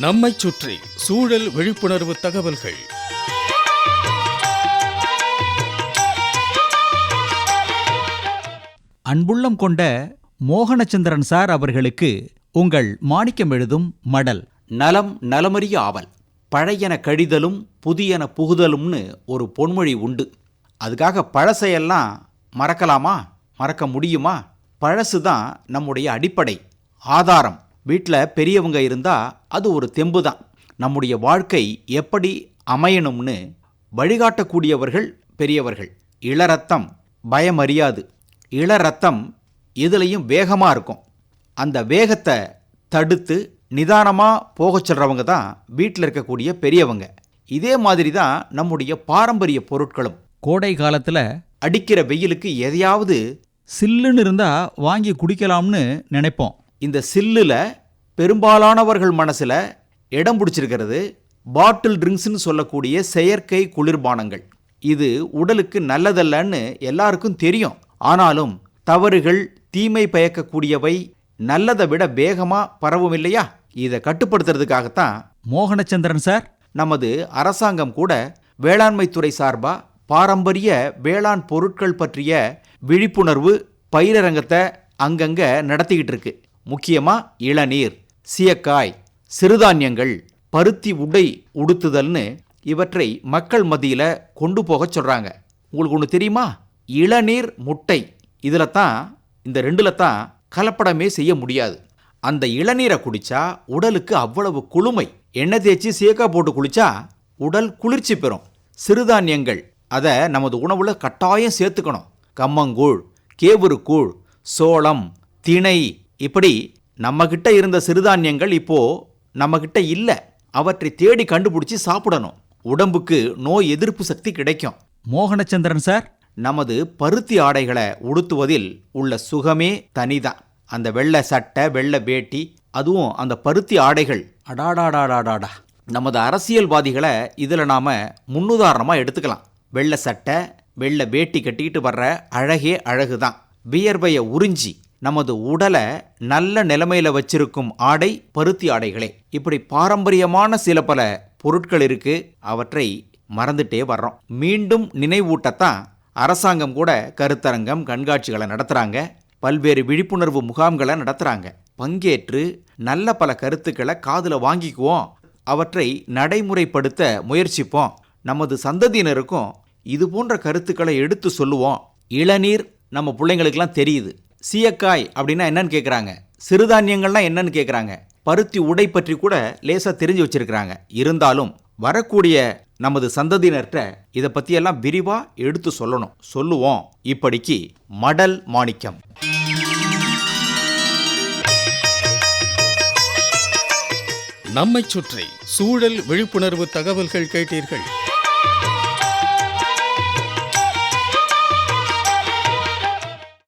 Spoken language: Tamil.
நம்மைச் சுற்றி சூழல் விழிப்புணர்வு தகவல்கள். அன்புள்ளம் கொண்ட மோகனச்சந்திரன் சார் அவர்களுக்கு உங்கள் மாணிக்கம் எழுதும் மடல். நலம் நலமறிய ஆவல். பழையன கழிதலும் புதியன புகுதலும்னு ஒரு பொன்மொழி உண்டு. அதுக்காக பழசையெல்லாம் மறக்கலாமா? மறக்க முடியுமா? பழசு தான் நம்முடைய அடிப்படை. ஆதாரம். வீட்டில் பெரியவங்க இருந்தால் அது ஒரு தெம்பு தான் நம்முடைய வாழ்க்கை எப்படி அமையணும்னு வழிகாட்டக்கூடியவர்கள் பெரியவர்கள். இளரத்தம் பயமறியாது. இளரத்தம் எதுலேயும் வேகமாக இருக்கும். அந்த வேகத்தை தடுத்து நிதானமாக போகச் சொல்கிறவங்க தான் வீட்டில் இருக்கக்கூடிய பெரியவங்க. இதே மாதிரி தான் நம்முடைய பாரம்பரிய பொருட்களும். கோடை காலத்துல அடிக்கிற வெயிலுக்கு எதையாவது சில்லுன்னு இருந்தா வாங்கி குடிக்கலாம்னு நினைப்போம். இந்த சில்லில் பெரும்பாலானவர்கள் மனசில் இடம் பிடிச்சிருக்கிறது பாட்டில் ட்ரிங்க்ஸ்னு சொல்லக்கூடிய செயற்கை குளிர்பானங்கள். இது உடலுக்கு நல்லதல்லன்னு எல்லாருக்கும் தெரியும். ஆனாலும் தவறுகள் தீமை பயக்கக்கூடியவை நல்லதை விட வேகமாக பரவும் இல்லையா? இதை கட்டுப்படுத்துறதுக்காகத்தான் மோகனச்சந்திரன் சார் நமது அரசாங்கம் கூட வேளாண்மைத்துறை சார்பாக பாரம்பரிய வேளாண் பொருட்கள் பற்றிய விழிப்புணர்வு பயிரரங்கத்தை அங்கங்கே நடத்திக்கிட்டு இருக்கு. முக்கியமாக இளநீர் சீயக்காய் சிறுதானியங்கள் பருத்தி உடை உடுத்துதல்னு இவற்றை மக்கள் மத்தியில் கொண்டு போக சொல்கிறாங்க உங்களுக்கு ஒன்று தெரியுமா? இளநீர் முட்டை. இதில் தான் இந்த ரெண்டில் தான் கலப்படமே செய்ய முடியாது. அந்த இளநீரை குடித்தா உடலுக்கு அவ்வளவு குளுமை. எண்ணெய் தேய்ச்சி சீக்கா போட்டு குளித்தா உடல் குளிர்ச்சி பெறும். சிறுதானியங்கள் அதை நமது உணவில் கட்டாயம் சேர்த்துக்கணும். கம்மங்கூழ் கேவுருக்கூழ் சோளம் திணை இப்படி நம்மகிட்ட இருந்த சிறுதானியங்கள் இப்போ நம்மகிட்ட இல்லை. அவற்றை தேடி கண்டுபிடிச்சி சாப்பிடணும். உடம்புக்கு நோய் எதிர்ப்பு சக்தி கிடைக்கும். மோகனச்சந்திரன் சார்? நமது பருத்தி ஆடைகளை உடுத்துவதில் உள்ள சுகமே தனிதான். அந்த வெள்ளை சட்டை வெள்ளை வேட்டி அதுவும் அந்த பருத்தி ஆடைகள். அடாடாடாடாடாடா நமது அரசியல்வாதிகளை இதில் நாம் முன்னுதாரணமாக எடுத்துக்கலாம். வெள்ளை சட்டை வெள்ளை வேட்டி கட்டிக்கிட்டு வர்ற அழகே அழகு தான் வியர்வையை உறிஞ்சி நமது உடலை நல்ல நிலைமையில் வச்சிருக்கும் ஆடை பருத்தி ஆடைகளே. இப்படி பாரம்பரியமான சில பல பொருட்கள் இருக்கு. அவற்றை மறந்துட்டே வர்றோம். மீண்டும் நினைவூட்டத்தான் அரசாங்கம் கூட கருத்தரங்கம் கண்காட்சிகளை நடத்துகிறாங்க பல்வேறு விழிப்புணர்வு முகாம்களை நடத்துகிறாங்க பங்கேற்று நல்ல பல கருத்துக்களை காதில் வாங்கிக்குவோம். அவற்றை நடைமுறைப்படுத்த முயற்சிப்போம். நமது சந்ததியினருக்கும் இது போன்ற கருத்துக்களை எடுத்து சொல்லுவோம். இளநீர் நம்ம பிள்ளைங்களுக்கெல்லாம் தெரியுது. சீயக்காய் அப்படின்னா என்னன்னு கேட்குறாங்க சிறுதானியங்கள்லாம் என்னன்னு கேட்குறாங்க பருத்தி உடை பற்றி கூட லேசாக தெரிஞ்சு வச்சிருக்கிறாங்க. இருந்தாலும் வரக்கூடிய நமது சந்ததியினர்கிட்ட இதை பற்றியெல்லாம் விரிவாக எடுத்து சொல்லணும். சொல்லுவோம். இப்படிக்கு மடல் மாணிக்கம். நம்மை சுற்றி சூழல் விழிப்புணர்வு தகவல்கள் கேட்டீர்கள்.